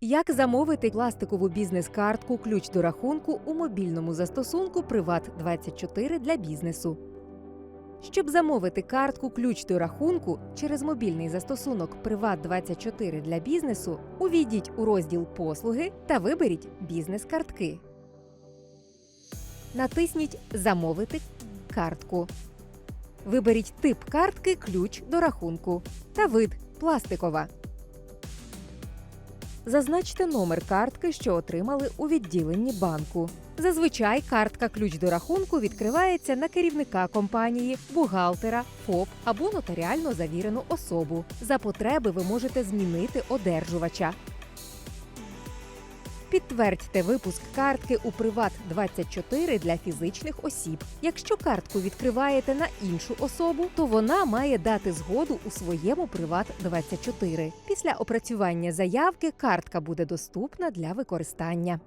Як замовити пластикову бізнес-картку ключ до рахунку у мобільному застосунку Приват 24 для бізнесу? Щоб замовити картку ключ до рахунку через мобільний застосунок Приват 24 для бізнесу, увійдіть у розділ Послуги та виберіть бізнес-картки. Натисніть Замовити картку. Виберіть тип картки ключ до рахунку та вид пластикова. Зазначте номер картки, що отримали у відділенні банку. Зазвичай картка ключ до рахунку відкривається на керівника компанії, бухгалтера, ФОП або нотаріально завірену особу. За потреби ви можете змінити одержувача. Підтвердьте випуск картки у Приват 24 для фізичних осіб. Якщо картку відкриваєте на іншу особу, то вона має дати згоду у своєму Приват 24. Після опрацювання заявки картка буде доступна для використання.